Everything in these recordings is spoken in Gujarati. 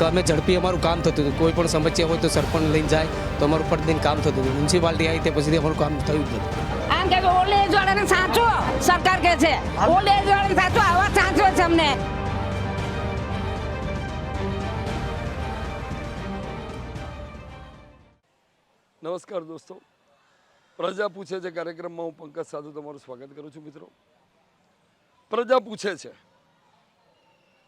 કે અમે ઝડપી અમારું કામ થતું હતું. કોઈ પણ સમસ્યા હોય તો સરપંચ લઈને જાય તો અમારું ફટદીન કામ થતું હતું. મ્યુનિસિપાલિટી આવી તે પછી અમારું કામ થયું જ નથી આમ કે ઓલ્ડ એજ વાળાને સાચો સરકાર કે છે ઓલ્ડ એજ વાળાને સાચો આવા સાચો છે અમને. નમસ્કાર દોસ્તો. પ્રજા પૂછે છે કાર્યક્રમમાં હું પંકજ સાધુ તમારું સ્વાગત કરું છું મિત્રો. પ્રજા પૂછે છે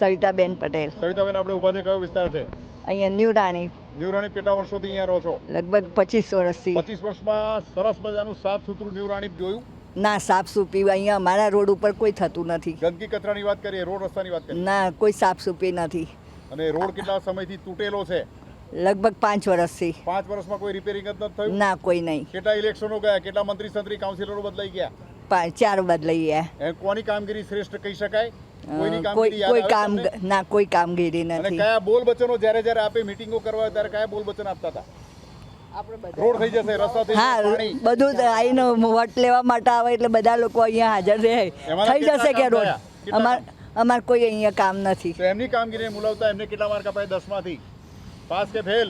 સવિતાબેન પટેલ. સવિતાબેન આપણે ઊભા છે કયો વિસ્તાર છે? અહીંયા ન્યૂ રાણી ન્યુરાણી કેટલા વર્ષોથી અહીંયા રહો છો? લગભગ પચીસ વર્ષથી. પચીસ વર્ષમાં સરસ મજાનું સાફ સુથરું ન્યુરાણી જોયું? ના સાફ સૂફી અહીંયા અમારા રોડ ઉપર કોઈ થતું નથી. ગંદકી કચરાની વાત કરીએ રોડ રસ્તાની વાત કરીએ? ના કોઈ સાફ સુપી નથી. અને રોડ કેટલા સમયથી તૂટેલો છે? લગભગ પાંચ વર્ષથી. પાંચ વર્ષમાં કોઈ રિપેરિંગ જ નથી થયું? ના કોઈ નહીં. કેટલા ઇલેક્શનો ગયા? કેટલા મંત્રી સંત્રી કાઉન્સિલરો બદલાઈ ગયા? ચાર બદલાઈ ગયા. કોની કામગીરી શ્રેષ્ઠ કહી શકાય? કોઈ કોઈ કામ ના કોઈ કામગીરી અને નથી. કયા બોલ વચનો જ્યારે જ્યારે આપે મીટિંગો કરવા ત્યારે કયા બોલ વચન આપતા હતા? રોડ થઈ જશે રસ્તા થઈ હા બધું જ આવીને વટ લેવા માટે આવે એટલે બધા લોકો અહીંયા હાજર રહે. થઈ જશે કે રોડ? અમાર અમાર કોઈ અહીંયા કામ નથી. તો એમની કામગીરી મુલાવતા એમને કેટલા માર્ક અપાય દસમાંથી. પાસ કે ફેલ?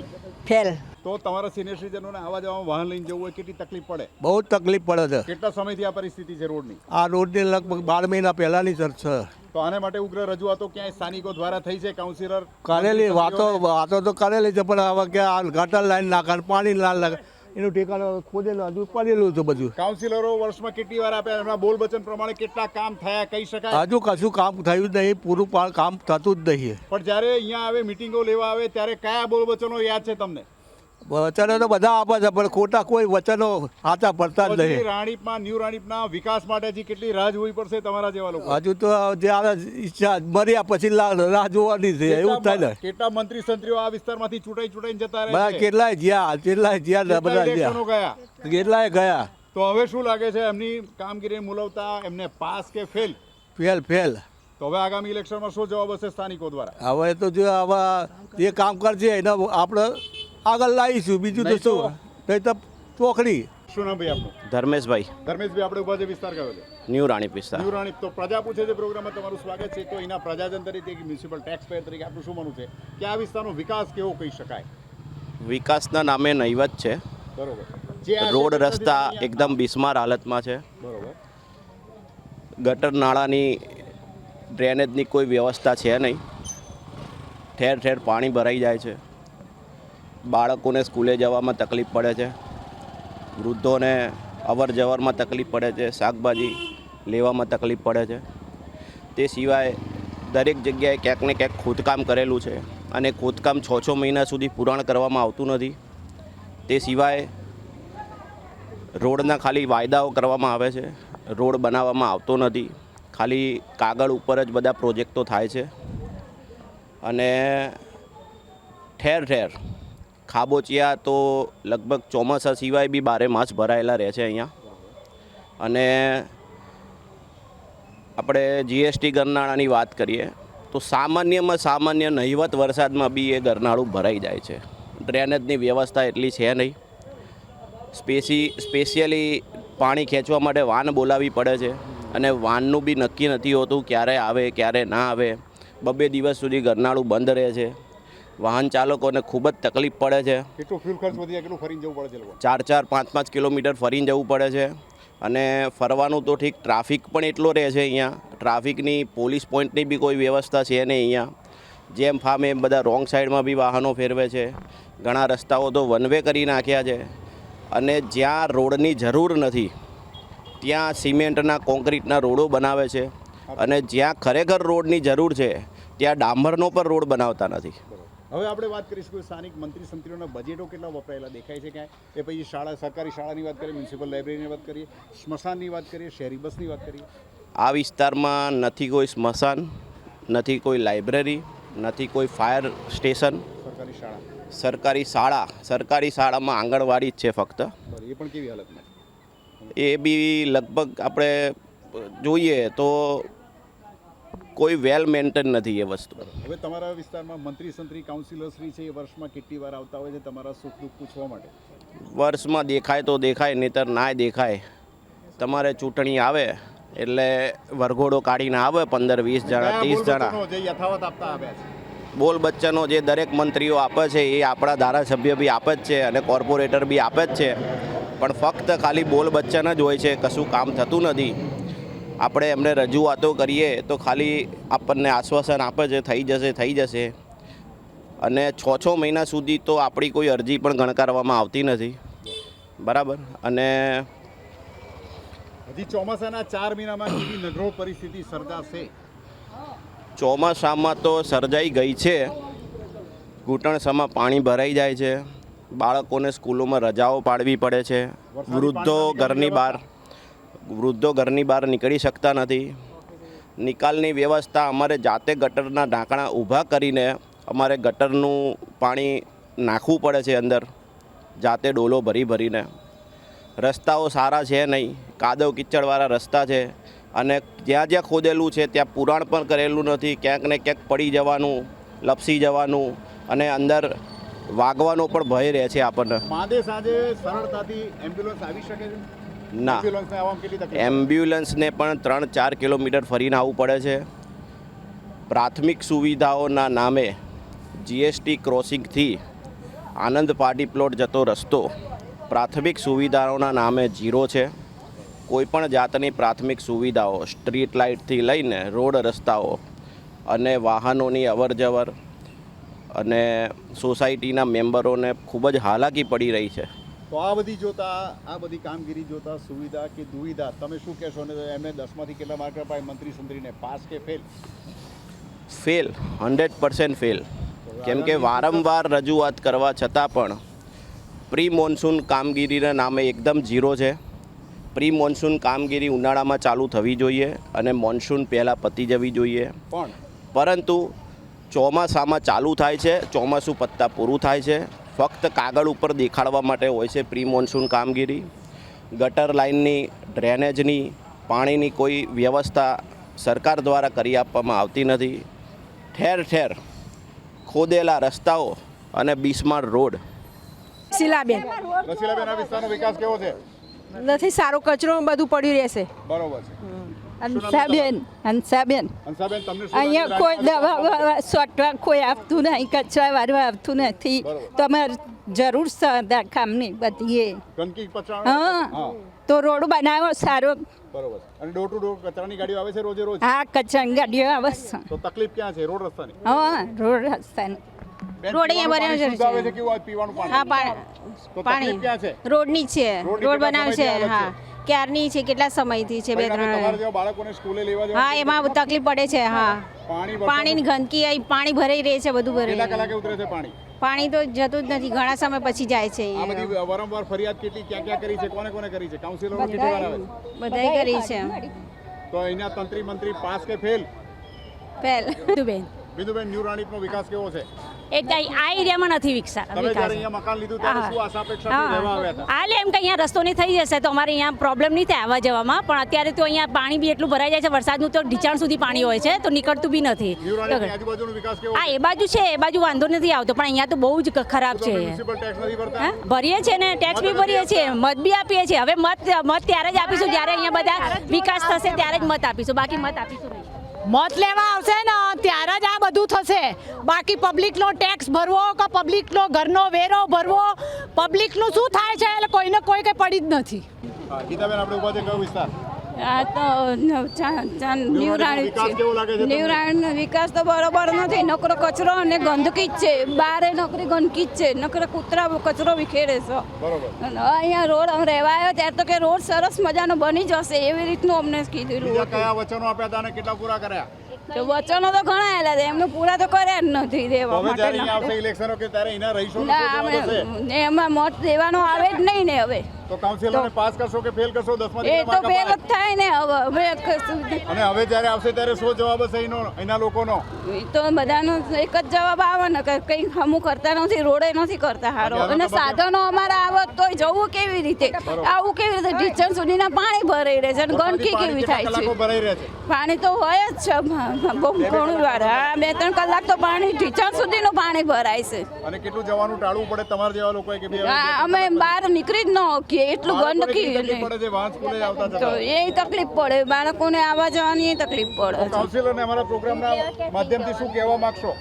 ફેલ. તો તમારા સિનિયર સિટીઝનોને આવા જવામાં વાહન લઈને જવું હોય કેટલી તકલીફ પડે? બહુ જ તકલીફ પડે છે. કેટલા સમયથી આ પરિસ્થિતિ છે રોડની? આ રોડની લગભગ બાર મહિના પહેલાંની સર છે. તો આને માટે ઉગ્ર રજૂઆતો ક્યાંય સ્થાનિકો દ્વારા થઈ છે? કાઉન્સિલર કરેલી વાતો વાતો તો કરેલી છે પણ હવે કે આ ગટર લાઈન નાખે પાણી ના લાગે. એનું ઠેકાણું ખોદેલું હજુ પડેલું છે બધું. કાઉન્સિલરો વર્ષમાં કેટલી વાર આપ્યા? એમના બોલ વચન પ્રમાણે કેટલા કામ થયા કહી શકાય? હજુ કશું કામ થયું જ નહીં પૂરું કામ થતું જ નહીં. પણ જ્યારે અહીંયા આવે મિટિંગો લેવા આવે ત્યારે કયા બોલ વચનો યાદ છે તમને? વચનો તો બધા આપે છે પણ ખોટા કોઈ વચનો સાચા પડતા જ નહીં. રાણીપમાં ન્યૂ રાણીપના વિકાસ માટે હજી કેટલી રાહ જોવી પડશે તમારા જેવા લોકો? હજુ તો જે ઈચ્છા મર્યા પછી રાહ જોવાની છે એવું થાય કેટલા મંત્રી સંત્રીઓ આ વિસ્તારમાંથી ચૂંટાઈ ચૂંટાઈને જતા રહે બધા કેટલાય ગયા કેટલાય જ્યાં બધા ગયા. કેટલાય ગયા. તો હવે શું લાગે છે એમની કામગીરી મુલવતા એમને પાસ કે ફેલ? Fail fail. તો હવે આગામી ઇલેક્શનમાં શું જવાબ હશે સ્થાનિકો દ્વારા? હવે તો જો આવા જે કામ કરજે એનો આપણે આગળ લાવીશું. બીજું તો નહીં તો- શું? નહીં તો ચોકડી શું નામ ભાઈ આપણું ધર્મેશભાઈ. ધર્મેશભાઈ આપણે ઊભા છે વિસ્તાર કયો છે? ન્યૂ રાણીપ વિસ્તાર યુરાણી તો પ્રજા પૂછે છે પ્રોગ્રામમાં તમારું સ્વાગત છે. તો એના પ્રજાજન તરીકે મ્યુનિસિપલ ટેક્સ પેયર તરીકે આપણું શું માનવું છે? કે આ વિસ્તારનો વિકાસ કેવો કહી શકાય? વિકાસના નામે નહીવત છે. બરોબર. રોડ રસ્તા એકદમ બિસ્માર હાલતમાં છે. બરોબર. ગટર નાળાની ડ્રેનેજની કોઈ વ્યવસ્થા છે નહીં. ઠેર ઠેર પાણી ભરાઈ જાય છે. બાળકોને સ્કૂલે જવામાં તકલીફ પડે છે. વૃદ્ધોને અવર જવરમાં તકલીફ પડે છે. શાકભાજી લેવામાં તકલીફ પડે છે. તે સિવાય દરેક જગ્યાએ ક્યાંક ને ક્યાંક ખોદકામ કરેલું છે અને ખોદકામ છ છ મહિના સુધી પૂરણ કરવામાં આવતું નથી. તે સિવાય રોડના ખાલી વાયદાઓ કરવામાં આવે છે. રોડ બનાવવામાં આવતો નથી. ખાલી કાગળ ઉપર જ બધા પ્રોજેક્ટો થાય છે. અને ઠેર ઠેર ખાબોચિયા તો લગભગ ચોમાસા સિવાય બી બારે માસ ભરાયેલા રહે છે અહીંયા. અને આપણે જીએસટી ગરનાળાની વાત કરીએ, તો સામાન્યમાં સામાન્ય નહિવત વરસાદમાં બી એ ગરનાળું ભરાઈ જાય છે. ડ્રેનેજની વ્યવસ્થા એટલી છે નહીં. સ્પેસી, સ્પેશિયલી પાણી ખેંચવા માટે વાન બોલાવવી પડે છે અને વાનનું બી નક્કી નથી હોતું ક્યારે આવે, ક્યારે ના આવે. બબે દિવસ સુધી ગરનાળું બંધ રહે છે. વાહન ચાલકોને ખૂબ જ તકલીફ પડે છે. કેટલું ફ્યુલ ખર્ચ વધી જાય કેટલું ફરીને જવું પડે છે ચાર ચાર પાંચ પાંચ કિલોમીટર ફરીને જવું પડે છે. અને ફરવાનું તો ઠીક ટ્રાફિક પણ એટલો રહે છે અહીંયા. ટ્રાફિકની પોલીસ પોઈન્ટની બી કોઈ વ્યવસ્થા છે નહીં અહીંયા. જેમ ફામે એમ બધા રોંગ સાઈડમાં બી વાહનો ફેરવે છે. ઘણા રસ્તાઓ તો વન વે કરી નાખ્યા છે. અને જ્યાં રોડની જરૂર નથી ત્યાં સિમેન્ટના કોન્ક્રીટના રોડો બનાવે છે. અને જ્યાં ખરેખર રોડની જરૂર છે ત્યાં ડામરનો પણ રોડ બનાવતા નથી. હવે આપણે વાત કરીશું કે સ્થાનિક મંત્રી સંત્રીઓના બજેટો કેટલા વપરાયેલા દેખાય છે ક્યાંય? એ પછી શાળા સરકારી શાળાની વાત કરીએ મ્યુનિસિપલ લાઇબ્રેરીની વાત કરીએ સ્મશાનની વાત કરીએ શહેરી બસની વાત કરીએ? આ વિસ્તારમાં નથી કોઈ સ્મશાન નથી કોઈ લાઇબ્રેરી નથી કોઈ ફાયર સ્ટેશન સરકારી શાળા? સરકારી શાળા સરકારી શાળામાં આંગણવાડી જ છે ફક્ત. એ પણ કેવી હાલતમાં એ બી લગભગ આપણે જોઈએ તો કોઈ વેલ મેન્ટેન નથી એ વસ્તુ. હવે તમારા વિસ્તારમાં મંત્રી સંત્રી કાઉન્સિલરશ્રી છે એ વર્ષમાં કેટલી વાર આવતા હોય છે તમારા સુખ દુઃખ પૂછવા માટે? વર્ષમાં દેખાય તો દેખાય નહીતર ના દેખાય. તમારે ચૂંટણી આવે એટલે વરઘોડો કાઢીને આવે પંદર વીસ જણા ત્રીસ જણા. યથાવત આપતા આવ્યા છે. બોલ બચ્ચનો જે દરેક મંત્રીઓ આપે છે એ આપણા ધારાસભ્ય બી આપે જ છે અને કોર્પોરેટર બી આપે જ છે. પણ ફક્ત ખાલી બોલ બચ્ચન જ હોય છે કશું કામ થતું નથી. આપણે એમને રજૂઆતો કરીએ તો ખાલી આપણને આશ્વાસન આપે છે થઈ જશે થઈ જશે. અને છ છ મહિના સુધી તો આપણી કોઈ અરજી પણ ગણકારવામાં આવતી નથી. બરાબર? અને હજી ચોમાસાના ચાર મહિનામાં કેવી નગરો પરિસ્થિતિ સર્જાશે? ચોમાસામાં તો સર્જાઈ ગઈ છે. ઘૂંટણસામાં પાણી ભરાઈ જાય છે. બાળકોને સ્કૂલોમાં રજાઓ પાડવી પડે છે. વૃદ્ધો ઘરની બહાર વૃદ્ધો ઘરની બહાર નીકળી શકતા નથી. નિકાલની વ્યવસ્થા અમારે જાતે ગટરના ઢાંકણા ઊભા કરીને અમારે ગટરનું પાણી નાખવું પડે છે અંદર. જાતે ડોલો ભરી ભરીને. રસ્તાઓ સારા છે નહીં. કાદવ કિચડવાળા રસ્તા છે. અને જ્યાં જ્યાં ખોદેલું છે ત્યાં પુરાણ પણ કરેલું નથી. ક્યાંક ને ક્યાંક પડી જવાનું, લપસી જવાનું અને અંદર વાગવાનો પણ ભય રહે છે આપણને. સરળતાથી એમ્બ્યુલન્સ આવી શકે છે? ના. એમ્બ્યુલન્સને પણ ત્રણ ચાર કિલોમીટર ફરીને આવવું પડે છે. પ્રાથમિક સુવિધાઓના નામે જીએસટી ક્રોસિંગથી આનંદ પાર્ટી પ્લોટ જતો રસ્તો પ્રાથમિક સુવિધાઓના નામે જીરો છે. કોઈપણ જાતની પ્રાથમિક સુવિધાઓ સ્ટ્રીટ લાઇટથી લઈને રોડ રસ્તાઓ અને વાહનોની અવરજવર અને સોસાયટીના મેમ્બરોને ખૂબ જ હાલાકી પડી રહી છે. તો આ બધી જોતા આ બધી કામગીરી જોતા સુવિધા કે દુવિધા તમે શું કહેશો? ને એમને દસમાંથી કેટલા માર્ક અપાય? મંત્રી સંત્રીને પાસ કે fail? Fail hundred percent fail. કેમ કે વારંવાર રજૂઆત કરવા છતાં પણ પ્રી મોન્સૂન કામગીરીના નામે એકદમ ઝીરો છે. પ્રી મોન્સૂન કામગીરી ઉનાળામાં ચાલુ થવી જોઈએ અને મોન્સૂન પહેલાં પતી જવી જોઈએ. પણ પરંતુ ચોમાસામાં ચાલુ થાય છે ચોમાસું પત્તા પૂરું થાય છે. ફક્ત કાગળ ઉપર દેખાડવા માટે હોય છે પ્રી મોન્સૂન કામગીરી ગટર લાઇનની ડ્રેનેજની પાણીની કોઈ વ્યવસ્થા સરકાર દ્વારા કરી આપવામાં આવતી નથી. ઠેર ઠેર ખોદેલા રસ્તાઓ અને બિસ્માર રોડ. શીલાબેન રસીલાબેન આ વિસ્તારનો વિકાસ કેવો છે? નથી સારો કચરો બધું પડ્યું રહેશે. બરોબર છે. હંસાબેન હંસાબેન અહીંયા કોઈ દવા વવા સોટવા કોઈ આપતું નહીં કચરા વાળવા આવતું નથી તમારે જરૂર સદા કામની બધી એ હા હા તો રોડ બનાવો સારો બરોબર અને ડોર ટુ ડોર કચરાની ગાડીઓ આવે છે રોજે રોજ? આ કચરાની ગાડીઓ આવે છે. તો તકલીફ ક્યાં છે? રોડ રસ્તાની? હા રોડ રસ્તાની. રોડ અહીંયા આવે છે. હા પાણી? રોડની છે. રોડ બનાવે છે. હા. ક્યારની છે કેટલા સમયથી છે બે ત્રણ બાળકોને સ્કૂલે લેવા હા એમાં તકલીફ પડે છે હા. પાણી પાણીની ગંદકી અહીં પાણી ભરાઈ રહે છે બધું કેટલા ભરાઈ કલાકે ઉતરે છે પાણી? પાણી તો જતું જ નથી ઘણા સમય પછી જાય છે આ બધી વારંવાર ફરિયાદ કેટલી ક્યાં ક્યાં કરી છે કોને કોને કરી છે? કાઉન્સિલરો કેટલી વાર આવે બધાય કરી છે. તો અહીંના તંત્રી મંત્રી પાસ કે fail? Fail. Binduben Binduben new રાણીપનો વિકાસ કેવો છે? એ કઈ આ એરિયામાં નથી વિકસા તમે જ્યારે વિકાસ અહીંયા મકાન લીધું ત્યારે હા. શું આશા અપેક્ષાથી રહેવા આવ્યા હતા? હાલ એમ કે અહીંયા રસ્તો નહીં થઈ જશે તો અમારે અહીંયા પ્રોબ્લેમ નહીં થાય આવવા જવામાં પણ અત્યારે તો અહીંયા પાણી બી એટલું ભરાઈ જાય છે વરસાદનું તો ઢીચાણ સુધી પાણી હોય છે તો નીકળતું બી નથી. હા એ બાજુ છે એ બાજુ વાંધો નથી આવતો પણ અહીંયા તો બહુ જ ખરાબ છે. ભરીએ છીએ ને ટેક્સ બી ભરીએ છીએ મત બી આપીએ છીએ. હવે મત મત ત્યારે જ આપીશું જ્યારે અહીંયા બધા વિકાસ થશે ત્યારે જ મત આપીશું. બાકી મત આપીશું મત લેવા આવશે ને, ત્યારે જ આ બધું થશે. બાકી પબ્લિકનો ટેક્સ ભરવો કે પબ્લિકનો ઘરનો વેરો ભરવો પબ્લિકનું શું થાય છે? એટલે કોઈને કોઈ કંઈ પડી જ નથી. ગીતાબેન, આપણે ઊભા છે કયો વિસ્તાર? આ તો ન્યૂ રાણી વિકાસ કેવો લાગે છે તમને? વિકાસ તો બરોબર નથી. નકરો કચરો અને ગંદકી જ છે. બારે નકરી ગંદકી જ છે. નકરો કૂતરા કચરો વિખેરે છે. અહીંયા રોડ અમે રહેવા ત્યારે તો કે રોડ સરસ મજાનો બની જશે. એવી રીતનું અમને કીધેલું કયા વચનો આપ્યા હતા અને કેટલા પૂરા કર્યા? તો વચનો તો ઘણા આવેલા છે એમને પૂરા તો કર્યા જ નથી દેવા માટે ના. આપણે એમાં મત દેવાનો આવે જ નહીં ને હવે. તો કાઉન્સિલરને પાસ કરશો કે ફેલ કરશો? દસમાંથી એ તો ફેલ જ થાય ને હવે. અને હવે જ્યારે આવશે ત્યારે શું જવાબ હશે એનો? એના લોકોનો? એ તો બધાનો એક જ જવાબ આવે ને કે કંઈ હમું કરતા નથી રોડે નથી કરતા હારો. અને સાધનો અમારા આવત તોય જવું કેવી રીતે? આવું કેવી રીતે? ઢીચણ સુધીના પાણી ભરાઈ રહે છે અને ગંદકી કેવી થાય છે? પાણી તો હોય જ છે બહુ ઘણું વાર. હા બે ત્રણ કલાક તો પાણી ઢીચણ સુધીનું પાણી ભરાય છે. અને કેટલું જવાનું ટાળવું પડે તમારા જેવા લોકો કે અમે બહાર નીકળી જ ન શકીએ એટલું બાળકોને ગંદકી તો એ તકલીફ પડે બાળકોને આવવા જવાની એ તકલીફ પડે કાઉન્સિલરને અમારા પ્રોગ્રામના માધ્યમથી શું કહેવા માંગશો?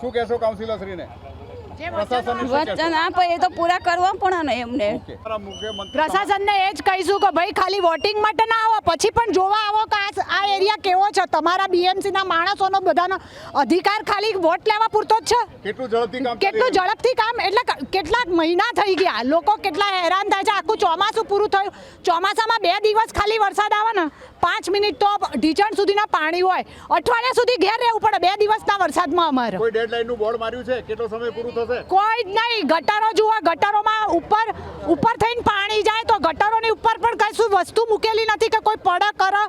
શું કહેશો કાઉન્સિલરશ્રીને? વચન આપે એ તો પૂરા કરવા પણ એમને. પ્રશાસનને એ જ કહીશું કે ભાઈ ખાલી વોટિંગ માટે ના આવો. પછી પણ જોવા આવો કે આ એરિયા કેવો છે. તમારા બીએમસીના માણસોનો બધાનો અધિકાર ખાલી વોટ લેવા પૂરતો જ છે. કેટલું ઝડપથી કામ એટલે કેટલાક મહિના થઈ ગયા. લોકો કેટલા હેરાન થાય છે. આખું ચોમાસું પૂરું થયું. ચોમાસામાં બે દિવસ ખાલી વરસાદ આવે ને. પાંચ મિનિટ તો ઢીચણ સુધીના પાણી હોય. અઠવાડિયા સુધી ઘેર રહેવું પડે. બે દિવસના વરસાદમાં અમારે. કોઈ ડેડલાઈનનું બોર્ડ માર્યું છે? કેટલો સમય પૂરો થશે? કોઈ જ નહીં. ગટરો જુઓ. ગટરોમાં ઉપર ઉપર થઈને પાણી જાય તો ગટરોની ઉપર પણ કશું વસ્તુ મૂકેલી નથી કે કોઈ પડ કરે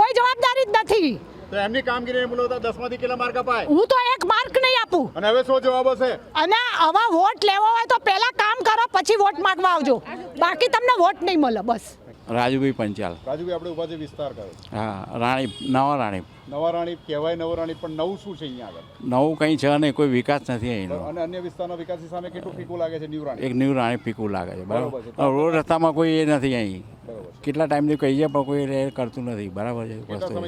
કોઈ જવાબદારી જ નથી. તો એમની કામગીરીને મૂલ્યતા દસમાંથી કેટલા માર્ક અપાય? હું તો એક માર્ક નહીં આપું. અને હવે શું જવાબ હશે? અને આવા વોટ લેવો હોય તો પહેલા કામ કરો પછી વોટ માંગવા આવજો. બાકી તમને વોટ નહીં મળે બસ. રાજુભાઈ પંચાલ. રાજુભાઈ આપણે ઊભા છે વિસ્તાર કયો હા રાણી નવા રાણી. નવા રાણી કહેવાય નવરાણી પણ નવું શું છે અહીંયા આગળ? નવું કંઈ છે અને કોઈ વિકાસ નથી અહીંનો. અને અન્ય વિસ્તારના વિકાસની સામે કેટલું ફીકું લાગે છે ન્યૂ એક ન્યૂ ફીકું પીકું લાગે છે બરાબર? રોડ રસ્તામાં કોઈ એ નથી અહીં. કેટલા ટાઈમથી કહીએ પણ કોઈ કરતું નથી બરાબર છે? વસ્તુ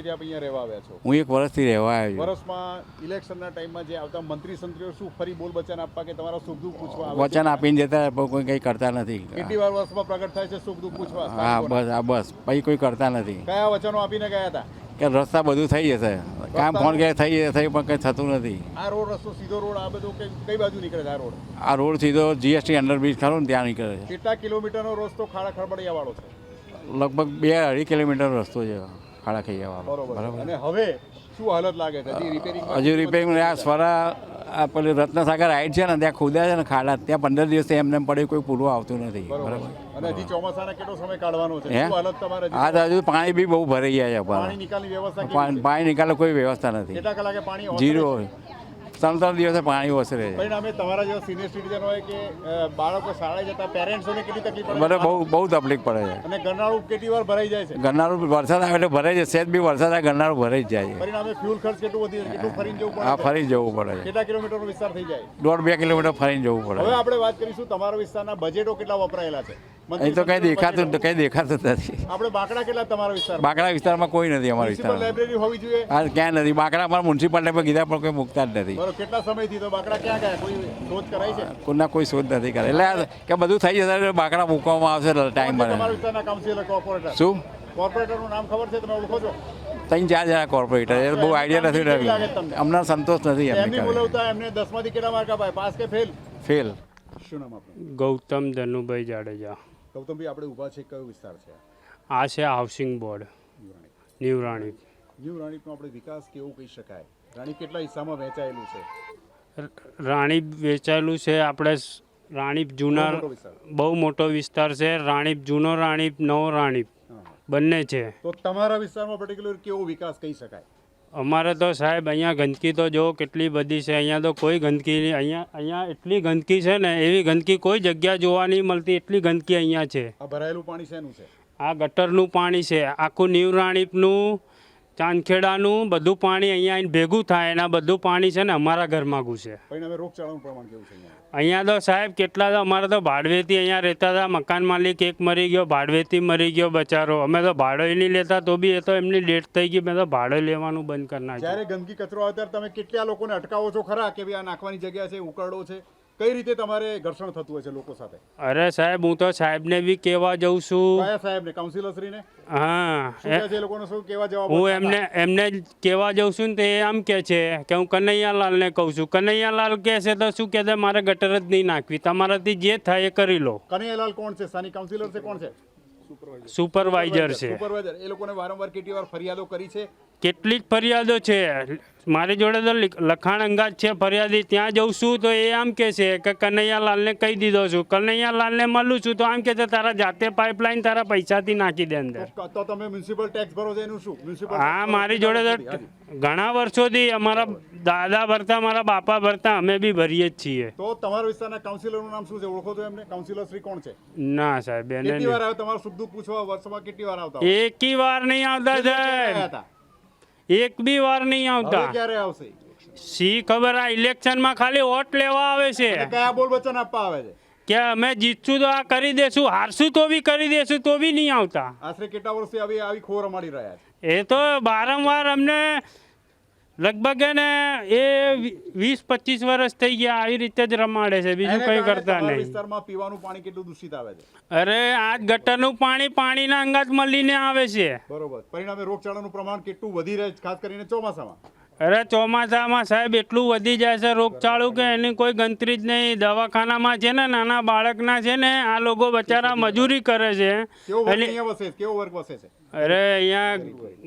રહેવા આવ્યા છો? હું એક વર્ષથી રહેવા આવ્યો છું. વર્ષમાં ઇલેક્શનના ટાઈમમાં જે આવતા મંત્રી સંત્રીઓ શું ફરી બોલ વચન આપવા કે તમારા સુખ દુઃખ પૂછવા વચન આપીને જતા પણ કોઈ કંઈ કરતા નથી. કેટલી વાર વર્ષમાં પ્રગટ થાય છે સુખ દુઃખ પૂછવા? હા બસ આ બસ પછી કોઈ કરતા નથી. કયા વચનો આપીને ગયા હતા? કે રસ્તા બધું થઈ જશે. કામ ફોન કે થઈ જશે પણ કંઈ થતું નથી. આ રોડ રસ્તો સીધો રોડ આ બધું કઈ બાજુ નીકળે છે આ રોડ? આ રોડ સીધો જીએસટી અંડરબ્રિજ ખરો ને ત્યાં નીકળે છે. કેટલા કિલોમીટરનો રસ્તો ખાડા ખરબડિયા વાળો છે? લગભગ બે અઢી કિલોમીટર રસ્તો છે ખાડા ખાઈ બરોબર. બરાબર? અને હવે શું હાલત લાગે છે? રિપેરિંગ હજુ રિપેરિંગ આ સ્વરા આ પેલી રત્નસાગર હાઈટ છે ને ત્યાં ખોદ્યા છે ને ખાડા. ત્યાં પંદર દિવસથી એમને પડે પડ્યું કોઈ પૂરું આવતું નથી. બરાબર? અને હજી ચોમાસાના કેટલો સમય કાઢવાનો છે? હે? શું હાલત તમારે હજી? તો હજુ પાણી બી બહુ ભરાઈ ગયા છે પાણી નિકાલની વ્યવસ્થા પાણી છે? પાણી નિકાલે કોઈ વ્યવસ્થા નથી. કેટલા કલાકે પાણી જીરો? ત્રણ ત્રણ દિવસે પાણી ઓસરે છે. પરિણામે તમારા જેવા સિનિયર સિટીઝન હોય કે બાળકો શાળાએ જતા પેરેન્ટ્સોને કેટલી તકલીફ પડે? બહુ બહુ તકલીફ પડે છે. અને ગરનાળું કેટલી વાર ભરાઈ જાય છે? ગરનારું વરસાદ આવે એટલે ભરાઈ જાય. સેજ બી વરસાદ આવે ગરનારું ભરાઈ જ જાય છે. પરિણામે ફ્યુલ ખર્ચ કેટલું વધી કેટલું ફરીને જવું પડે? છે? ફરી જવું પડે છે. કેટલા કિલોમીટરનો વિસ્તાર થઈ જાય? દોઢ બે કિલોમીટર ફરીને જવું હવે પડે આપણે વાત કરીશું તમારા વિસ્તારના બજેટો કેટલા વપરાયેલા છે? અહીં તો કંઈ દેખાતું કંઈ દેખાતું જ નથી. આપણે બાકડા કેટલા તમારા વિસ્તાર બાકડા વિસ્તારમાં કોઈ નથી અમારા વિસ્તાર વિસ્તારમાં. લાઇબ્રેરી હોવી જોઈએ? હા ક્યાં નથી. બાકડા અમારા મ્યુનિસિપાલિટીમાં કીધા પણ કોઈ મૂકતા જ નથી. કેટલા સમયથી તો બાકડા ક્યાં ગયા? કોઈ શોધ કરાઈ છે? કોઈના કોઈ શોધ નથી કરે એટલે કે બધું થઈ જશે બાકડા મૂકવામાં આવશે ટાઈમ બને કોર્પોરેટર શું? કોર્પોરેટરનું નામ ખબર છે? તમે ઓળખો છો? ત્રણ ચાર જણા કોર્પોરેટર એ બહુ આઈડિયા નથી? રહ્યો અમને સંતોષ નથી એમને એમની બોલાવતા એમને દસમાંથી કેટલા માર્ક અપાય પાસ કે ફેલ ફેલ શું નામ આપણું ગૌતમ ધનુભાઈ જાડેજા. ગૌતમભાઈ આપણે ઊભા છે કયો વિસ્તાર છે? આ છે housing board. New Ranip new રાણીપનો આપણે વિકાસ કેવો કહી શકાય? રાણી કેટલા હિસ્સામાં વહેંચાયેલું છે? રાણીપ વેચાયેલું છે આપણે રાણીપ જૂના બહુ મોટો વિસ્તાર. બહુ મોટો વિસ્તાર છે રાણીપ જૂનો રાણીપ નવો રાણીપ. બંને છે. તો તમારા વિસ્તારમાં પર્ટિક્યુલર કેવો વિકાસ કહી શકાય? અમારે તો સાહેબ અહીંયા ગંદકી તો જો કેટલી બધી છે. અહીંયા તો કોઈ ગંદકી નહીં. અહીંયા અહીંયા એટલી ગંદકી છે ને એવી ગંદકી કોઈ જગ્યા જોવા નહીં મળતી. એટલી ગંદકી અહીંયા છે. આ ભરાયેલું પાણી શેનું છે? આ ગટરનું પાણી છે. આખું ન્યૂ રાણીપનું ચાંદખેડાનું બધું પાણી અહીંયા આવીને ભેગું થાય એના બધું પાણી છે ને અમારા ઘરમાં ઘૂસે. અહીંયા? અહીંયા તો સાહેબ કેટલા તો અમારે તો ભાડવેથી અહીંયા રહેતા હતા મકાન માલિક એક મરી ગયો ભાડવેથી મરી ગયો બચારો. અમે તો ભાડો નહીં લેતા તો બી એ તો એમની ડેટ થઈ ગઈ મેં તો ભાડો લેવાનું બંધ કરી નાખ્યું. જ્યારે ગંદકી કચરો આવે ત્યારે તમે કેટલા લોકોને અટકાવો છો ખરા કે ભાઈ આ નાખવાની જગ્યા છે ઉકરડો છે? કઈ રીતે તમારે ઘર્ષણ થતું હોય છે લોકો સાથે? અરે સાહેબ હું તો સાહેબને બી કહેવા જઉં છું. કયા સાહેબને? કાઉન્સિલરશ્રીને? હા શું કહે છે એ લોકોને? શું કહેવા જવાબ હું એમને એમને કેવા કહેવા જાઉં છું ને તો એ આમ કહે છે કે હું કનૈયાલાલને કહું છું. કનૈયાલાલ કહે છે તો શું કહે છે? મારે ગટર જ નહીં નાખવી. તમારાથી જે થાય એ કરી લો. કનૈયાલાલ કોણ છે? સ્થાનિક કાઉન્સિલર છે કોણ છે? સુપરવાઇઝર છે. સુપરવાઇઝર એ લોકોને વારંવાર કેટલી વાર ફરિયાદો કરી છે? કેટલીક ફરિયાદો છે. મારી જોડે તો લખાણ અંગાત છે ફરિયાદી ત્યાં જઉં છું તો એ આમ કહે છે કે કનૈયાલાલને કહી દીધો છું. કનૈયાલાલને મળું છું તો આમ કહે છે તારા જાતે પાઇપલાઇન તારા પૈસાથી નાખી દે અંદર. તો તો તમે મ્યુનિસિપલ ટેક્સ ભરો છો એનું શું? હા મારી જોડે તો ઘણા વર્ષોથી અમારા દાદા ભરતા મારા બાપા ભરતા અમે બી ભરીએ જ છીએ. તો તમારા વિસ્તારના કાઉન્સિલરનું નામ શું છે? ઓળખો છો એમને? કાઉન્સિલર શ્રી કોણ છે? ના સાહેબ એને કેટલી વાર. આવે તમારું સુખ દુઃખ પૂછવા વર્ષમાં કેટલી વાર આવતા? એકી વાર નહીં આવતા સાહેબ? એક બી વાર નહીં આવતા. ક્યારે આવશે? સી ખબર આ ઇલેક્શનમાં ખાલી વોટ લેવા આવે છે. કયા બોલ વચન આપવા આવે છે? કે અમે જીતશું તો આ કરી દેશું હારશું તો બી કરી દેશું તો બી નહીં આવતા. આશરે કેટલા વર્ષથી આવી આવી ખોર અમારી રહ્યા છે? એ તો વારંવાર અમને લગભગ એને એ વીસ પચીસ વર્ષ થઈ ગયા આવી રીતે જ રમાડે છે. બીજું કઈ કરતા નહીં. વિસ્તારમાં પીવાનું પાણી કેટલું દૂષિત આવે છે? અરે આ ગટરનું પાણી પાણીના અંગાત મળીને આવે છે. બરોબર. પરિણામે રોગચાળાનું પ્રમાણ કેટલું વધી રહે છે ખાસ કરીને ચોમાસામાં? અરે ચોમાસામાં સાહેબ એટલું વધી જાય છે રોગચાળું કે એની કોઈ ગણતરી જ નહીં. દવાખાનામાં છે ને નાના બાળકના છે ને આ લોકો બચારા મજૂરી કરે છે. કેવો વર્ગ વસે છે? કેવો વર્ગ વસે છે? અરે અહીંયા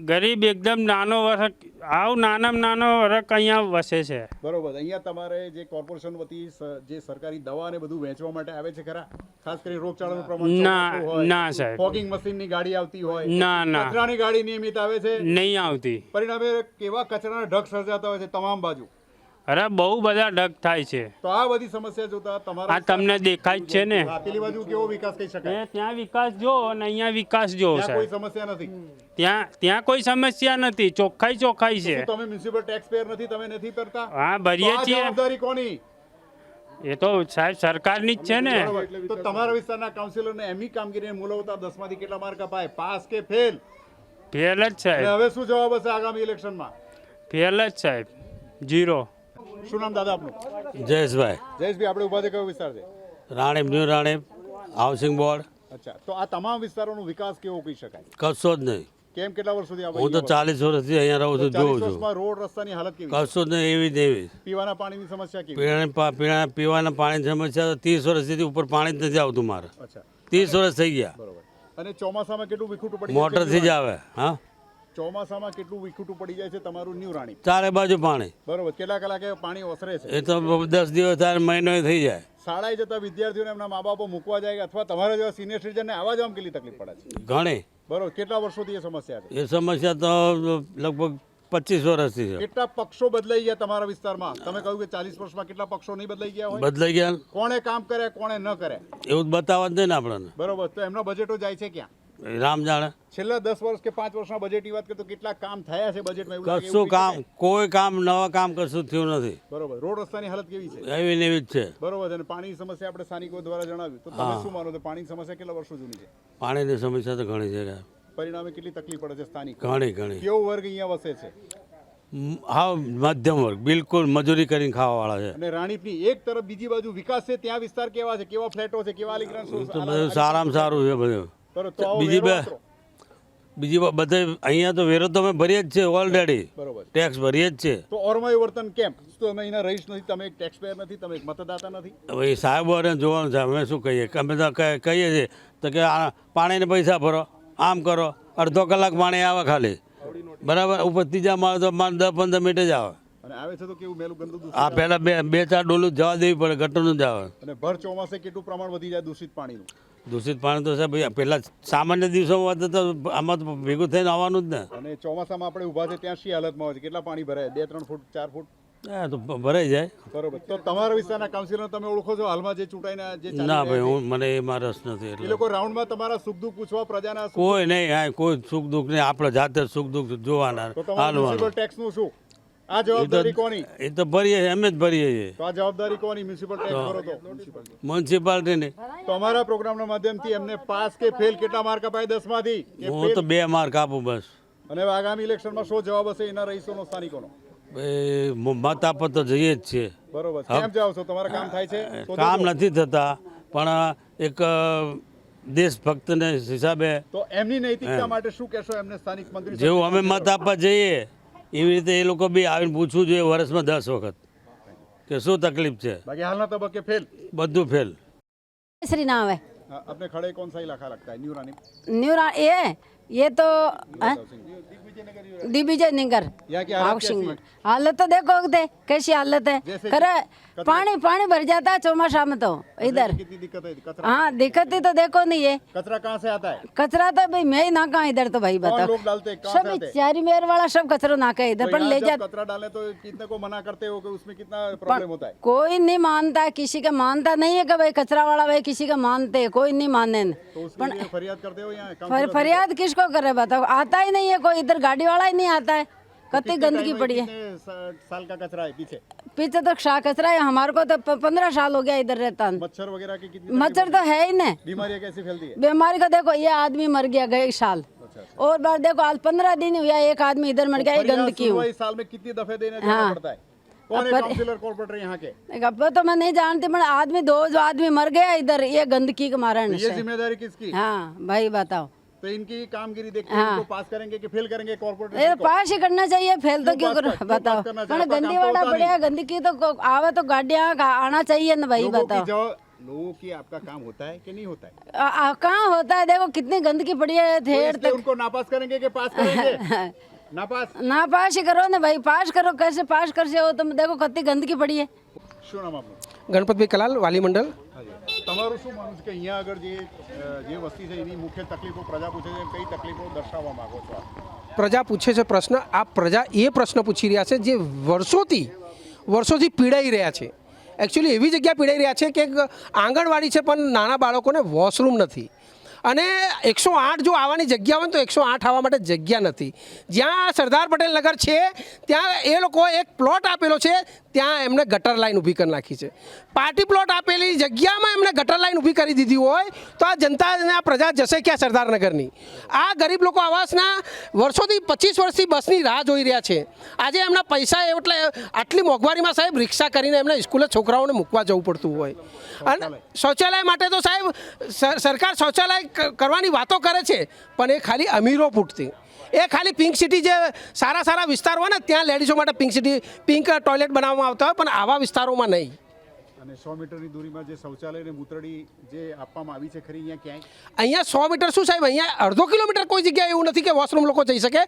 ગરીબ એકદમ નાનો વર્ગ આવ નાનામાં નાનો વર્ગ અહીંયા વસે છે. બરોબર અહીંયા તમારે જે કોર્પોરેશન વતી જે સરકારી દવા ને બધું વેચવા માટે આવે છે ખરા? ખાસ કરી રોગચાળાનું પ્રમાણ ના, ના સાહેબ. ફોગિંગ મશીનની ગાડી આવતી હોય ના, ના. કચરાની ગાડી નિયમિત આવે છે. નહીં આવતી. પરિણામે કેવા કચરાના ઢગ સર્જાતા હોય છે તમામ બાજુ? અરે બહુ બધા ડગ થાય છે. તો આ બધી સમસ્યા જોતા તમારા આ તમને દેખાય જ છે ને. પેલી બાજુ કેવો વિકાસ થઈ શકાય? ત્યાં વિકાસ જો અને અહીંયા વિકાસ જો સાહેબ. કોઈ સમસ્યા નથી? ત્યાં ત્યાં કોઈ સમસ્યા નથી. ચોખ્ખાઈ ચોખ્ખાઈ છે. તમે મ્યુનિસિપલ ટેક્સ પેયર નથી તમે નથી કરતા? હા ભરીએ છીએ. જવાબદારી કોની? એ તો સાહેબ સરકારની જ છે ને. તો તમારા વિસ્તારના કાઉન્સિલરને એમની કામગીરીને મૂલવતા દસમાંથી કેટલા માર્ક અપાય? પાસ કે ફેલ ફેલ જ સાહેબ. હવે શું જવાબ હશે આગામી ઇલેક્શનમાં ફેલ જ સાહેબ. જીરો શું નામ દાદા આપનું? જયેશભાઈ. જયેશભાઈ આપણે ઊભા છે કયો વિસ્તાર છે? Ranip new Ranip housing board. અચ્છા તો આ તમામ વિસ્તારોનો વિકાસ કેવો કહી શકાય? કશો જ નહીં. કેમ કેટલા વર્ષ સુધી હું તો ચાલીસ વર્ષથી અહીંયા રહું છું જોઉં છું. રોડ રસ્તાની હાલત કેવી? કશો જ નહીં એવી જ એવી. પીવાના પાણીની સમસ્યા કેવી? પીણા પીવાના પાણીની સમસ્યા તો ત્રીસ વર્ષથી ઉપર પાણી જ નથી આવતું મારે. અચ્છા. ત્રીસ વર્ષ થઈ ગયા. બરોબર. અને ચોમાસામાં કેટલું વિખૂટું પડે મોટરથી જ આવે હા? ચોમાસામાં કેટલું વિખૂટું પડી જાય છે તમારું ન્યૂ રાણી? ચારે બાજુ પાણી. બરોબર કેટલા કલાકે પાણી ઓસરે છે? એ તો દસ દિવસ ચાર મહિનો થઈ જાય. શાળાએ જતા વિદ્યાર્થીઓને એમના મા બાપો મૂકવા જાય અથવા તમારા જેવા સિનિયર સિટીઝનને આવા જવામાં કેટલી તકલીફ પડે છે? ઘણી. બરોબર કેટલા વર્ષોથી એ સમસ્યા છે? એ સમસ્યા તો લગભગ પચીસ વર્ષથી છે. કેટલા પક્ષો બદલાઈ ગયા તમારા વિસ્તારમાં? તમે કહ્યું કે ચાલીસ વર્ષમાં કેટલા પક્ષો નહીં બદલાઈ ગયા હોય? બદલાઈ ગયા. કોણે કામ કરે કોણે ન કરે એવું બતાવવા જ નહીં ને આપણને. બરોબર તો એમના બજેટો જાય છે ક્યાં? રામ જાણે. છેલ્લા દસ વર્ષ કે પાંચ વર્ષના બજેટની વાત કરતો કેટલા કામ થયા છે બજેટમાં કશું કામ કોઈ કામ નવા કામ કશું થયું નથી. બરોબર. રોડ રસ્તાની હાલત કેવી છે? એવી ને એવી જ છે. બરોબર છે. અને પાણીની સમસ્યા આપણે સ્થાનિકો દ્વારા જણાવ્યું. તો તમે શું માનો છો? પાણીની સમસ્યા કેટલા વર્ષો જૂની છે? પાણીની સમસ્યા તો ઘણી છે પરિણામે કેટલી તકલીફ પડે છે સ્થાનિક? ઘણી ઘણી. કેવો વર્ગ અહીંયા વસે છે? હા મધ્યમ વર્ગ. બિલકુલ મજૂરી કરીને ખાવાવાળા છે. અને રાણીપની એક તરફ બીજી બાજુ વિકાસ છે ત્યાં વિસ્તાર કેવા છે? કેવા ફ્લેટો છે? કેવા બધું સારામાં સારું છે બધું. બીજી બે બીજી બધે અહીંયા તો વેરો તો અમે ભરીએ જ છે ઓલરેડી બરોબર ટેક્સ ભરીએ જ છે તો ઓરમાયું વર્તન કેમ? તો અમે અહીંના રહીશ નથી તમે એક ટેક્સ પેયર નથી તમે એક મતદાતા નથી. હવે એ સાહેબોને જોવાનું છે અમે શું કહીએ? અમે તો કહીએ છીએ તો કે આ પાણીને પૈસા ભરો આમ કરો અડધો કલાક પાણી આવે ખાલી. બરાબર? ઉપર ત્રીજા માળ તો મારે દસ પંદર મિનિટ જ આવે. અને આવે છે તો કેવું મેલું ગંદુ દૂષિત આ પહેલાં બે બે ચાર ડોલું જવા દેવી પડે ગટરનું જ આવે અને ભર ચોમાસે કેટલું પ્રમાણ વધી જાય દૂષિત પાણીનું? દૂષિત પાણી તો સાહેબ પહેલાં સામાન્ય દિવસોમાં તો- તો આમાં તો ભેગું થઈને આવવાનું જ ને. અને ચોમાસામાં આપણે ઊભા છે ત્યાં શી હાલતમાં હોય છે? કેટલા પાણી ભરાય? બે ત્રણ ફૂટ ચાર ફૂટ? હા તો ભરાઈ જાય. બરોબર. તો તમારા વિસ્તારના કાઉન્સિલર તમે ઓળખો છો? હાલમાં જે ચૂંટાઈને જે ના ભાઈ હું મને એમાં રસ નથી એ એટલે. લોકો રાઉન્ડમાં તમારા સુખ દુઃખ પૂછવા પ્રજાના કોઈ નહીં હા કોઈ સુખ દુઃખ નહીં. આપણે જાતે જ સુખ દુઃખ જોવાના હાલવાનું. ટેક્સનું શું? આ જવાબદારી કોની? એ તો ભરીએ છીએ, અમે જ ભરીએ છીએ. તો આ જવાબદારી કોની? મ્યુનિસિપલ ટેક્સ ભરો તો. મ્યુનિસિપાલિટીની તો અમારા પ્રોગ્રામના માધ્યમથી એમને પાસ કે ફેલ કેટલા માર્ક અપાય? દસમાંથી? માંથી હું તો બે માર્ક આપું બસ. અને આગામી ઇલેક્શનમાં શું જવાબ હશે એના રહીશોનો સ્થાનિકોનો? મત આપવા તો જઈએ જ છીએ. બરોબર. કેમ જાવ છો? તમારા કામ થાય છે? કામ નથી થતા પણ એક દેશભક્તને હિસાબે તો એમની નૈતિકતા. માટે શું કહેશો? એમને સ્થાનિક મંત્રી જેવું અમે મત આપવા જઈએ. એવી રીતે એ લોકો બી આવીને પૂછવું જોઈએ વર્ષમાં દસ વખત કે શું તકલીફ છે બાકી હાલના તબક્કે ફેલ બધું ફેલ श्री नाम है हाँ, अपने खड़े कौन सा इलाका लगता है न्यू रानी न्यू रा- ये ये तो दिग्विजय नगर यहाँ हालत हाउसिंग कैसी हालत तो देखो दे कैसी हालत है। करे पानी पानी भर जाता है चौमासा में तो इधर। है दिक्कत ही तो देखो नहीं है। कचरा कहाँ से आता है? कचरा तो भाई मैं ही ना कहा इधर तो भाई बताओ। लोग डालते सब? चारी मेर वाला सब कचरा ना के इधर पर ले जब जा कचरा डाले तो कितने को मना करते हो उसमें कितना प्रॉब्लम होता है? कोई नहीं मानता है किसी का मानता नहीं है कि भाई कचरा वाला भाई किसी का मानते हैं कोई नहीं माने तो हो? फरियाद किसको करे बताओ आता ही नहीं है कोई इधर गाड़ी वाला ही नहीं आता है। कतई गंदगी पड़ी है। साल का कचरा है पीछे? पीछे तो शा कचरा है हमारे को तो पंद्रह साल हो गया इधर रहता हूँ। मच्छर वगैरह की कितनी मच्छर तो है ही नहीं बीमारियाँ कैसी फैलती है? बीमारी का देखो ये आदमी मर गया गए साल। और बार देखो आज पंद्रह दिन हुआ एक आदमी इधर मर गया गंदगी साल में कितनी दफे देने हाँ। पड़ता है? कौन है यहाँ के? तो मैं नहीं जानती पर आदमी दो जो आदमी मर गया इधर ये गंदगी के मारण तो ये ज़िम्मेदारी किसकी? हाँ भाई बताओ। तो इनकी कामगिरी देख के हाँ। इनको पास करेंगे कि फेल करेंगे ये कॉर्पोरेटर पास ही करना चाहिए फेल तो क्यों क्यों पास करो कर- क्यों बताओ पास करना चाहिए? मैंने आपका गंदी काम तो वाला होता बढ़िया नहीं। गंदगी तो को- आवे तो गाड़ियाँ का आना चाहिए ना भाई लोगों की बताओ जवाब लोगों की आपका काम होता है कि नहीं होता है आ- आ- कहाँ होता है देखो कितनी गंदगी पड़ी है तो ठेर इसलिए तक उनको नापास करेंगे कि पास करेंगे नापास ना पास ही करो ना भाई पास करो कैसे पास कर से हो तुम देखो कितनी गंदगी पड़ी है શું નામ આપનું ગણપતભાઈ કલાલ વાલી મંડળ હાજી. તમારું શું માનવું છે કે અહીંયા આગળ જે વસ્તી છે એની મુખ્ય તકલીફો પ્રજા પૂછે છે, કઈ તકલીફો દર્શાવવા માંગો છો પ્રજા પૂછે છે પ્રશ્ન. આ પ્રજા એ પ્રશ્ન પૂછી રહ્યા છે જે વર્ષોથી વર્ષોથી પીડાઈ રહ્યા છે. એકચ્યુઅલી એવી જગ્યા પીડાઈ રહ્યા છે કે આંગણવાડી છે પણ નાના બાળકોને વોશરૂમ નથી. અને એકસો આઠ જો આવવાની જગ્યા હોય તો એકસો આઠ આવવા માટે જગ્યા નથી. જ્યાં સરદાર પટેલ નગર છે, ત્યાં એ લોકો એક પ્લોટ આપેલો છે ત્યાં એમને ગટર લાઈન ઊભી કરી નાખી છે. પાર્ટી પ્લોટ આપેલી જગ્યામાં એમને ગટર લાઈન ઊભી કરી દીધી હોય તો આ જનતા અને આ પ્રજા જશે ક્યાં સરદારનગરની? આ ગરીબ લોકો આવાસના વર્ષોથી પચીસ વર્ષથી બસની રાહ જોઈ રહ્યા છે. આજે એમના પૈસા એટલે આટલી મોંઘવારીમાં સાહેબ રિક્ષા કરીને એમને સ્કૂલે છોકરાઓને મૂકવા જવું પડતું હોય. અને શૌચાલય. માટે તો સાહેબ સર- સરકાર શૌચાલય કરવાની વાતો કરે છે પણ એ ખાલી અમીરો પૂરતી એ ખાલી પિંક સિટી જે સારા સારા વિસ્તાર હોય ને, ત્યાં લેડીઝો માટે પિંક સિટી પિંક ટોયલેટ બનાવવામાં આવતા હોય, પણ આવા વિસ્તારોમાં નહીં. અને સો મીટરની દૂરીમાં જે શૌચાલય અને મૂત્રડી જે આપવામાં આવી છે ખરી અહીંયા ક્યાંય? અહીંયા સો મીટર શું સાહેબ? અહીંયા અડધો કિલોમીટર કોઈ જગ્યાએ એવું નથી કે વોશરૂમ લોકો જઈ શકે.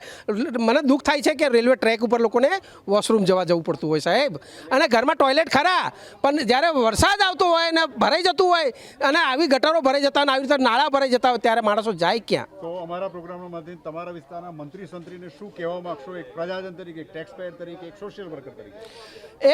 મને દુઃખ થાય છે કે રેલવે ટ્રેક ઉપર લોકોને વોશરૂમ જવા જવું પડતું હોય સાહેબ. અને ઘરમાં ટોયલેટ ખરા પણ જ્યારે વરસાદ આવતો હોય અને ભરાઈ જતું હોય અને આવી ગટરો ભરાઈ જતા અને આવી રીતે નાળા ભરાઈ જતા હોય ત્યારે માણસો જાય ક્યાં? તો અમારા પ્રોગ્રામના માધ્યમ તમારા વિસ્તારના મંત્રી સંત્રીને શું કહેવા માગશો? એક પ્રજાજન તરીકે એક ટેક્સ પેયર તરીકે એક સોશિયલ વર્કર તરીકે?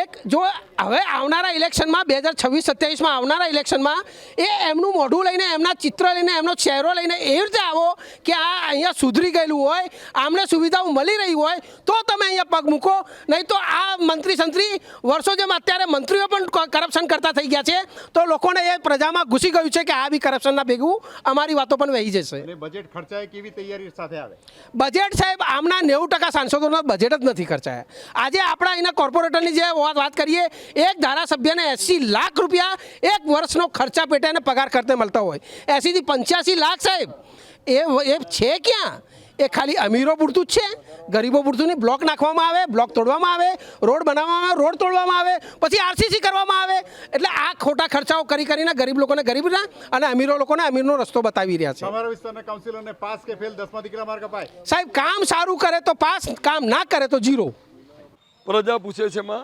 એક જો હવે આવનારા ઇલેક્શનમાં બે હજાર છવ્વીસ સત્યાવીસમાં આવનારા ઇલેક્શનમાં એ એમનું મોઢું લઈને એમના ચિત્ર લઈને એમનો ચહેરો લઈને એ રીતે આવો કે આ અહીંયા સુધરી ગયેલું હોય આમને સુવિધાઓ મળી રહી હોય તો તમે અહીંયા પગ મૂકો. નહીં તો આ મંત્રી સંત્રી વર્ષો જેમ અત્યારે મંત્રીઓ પણ કરપ્શન કરતા થઈ ગયા છે તો લોકોને એ પ્રજામાં ઘૂસી ગયું છે કે આ બી કરપ્શનના ભેગું અમારી વાતો પણ વહી જશે. બજેટ ખર્ચાય કેવી તૈયારી સાથે આવે? બજેટ સાહેબ આમના નેવું ટકા સાંસદોના બજેટ જ નથી ખર્ચાયા. આજે આપણા અહીંના કોર્પોરેટરની જે વાત વાત કરીએ એક ધારાસભ્યને લાખ રૂપિયા એક વર્ષનો ખર્ચા પેટે એને પગાર કરતા મળતા હોય. એંસીથી પંચ્યાસી લાખ સાહેબ. એ એ છે ક્યાં? એ ખાલી અમીરો પૂરતું જ છે. ગરીબો પૂરતું નહીં બ્લોક નાખવામાં આવે બ્લોક તોડવામાં આવે રોડ બનાવવામાં આવે રોડ તોડવામાં આવે પછી આરસીસી કરવામાં આવે. એટલે આ ખોટા ખર્ચાઓ કરી કરીને ગરીબ લોકોને ગરીબના અને અમીરો લોકોને અમીરનો રસ્તો બતાવી રહ્યા છે. અમારા વિસ્તારના કાઉન્સિલરને પાસ કે ફેલ દસમાં દીકરા માર્ગ અપાય? સાહેબ કામ સારું કરે તો પાસ કામ ના કરે તો જીરો પ્રજા પૂછે છે માં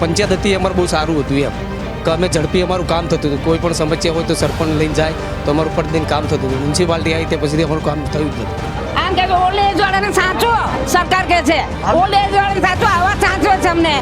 પંચાયત હતી અમારું બહુ સારું હતું એમ. કે અમે ઝડપી અમારું કામ થતું હતું. કોઈ પણ સમસ્યા હોય તો સરપંચ લઈને જાય તો અમારું ફટ કામ થતું હતું. મ્યુનિસિપાલિટી આવી તે પછી અમારું કામ થયું જ નથી આમ કે ઓલ્ડ એજ વાળાને સાચો સરકાર કે છે. ઓલ્ડ એજ વાળાને સાચો આવા સાચો છે અમને.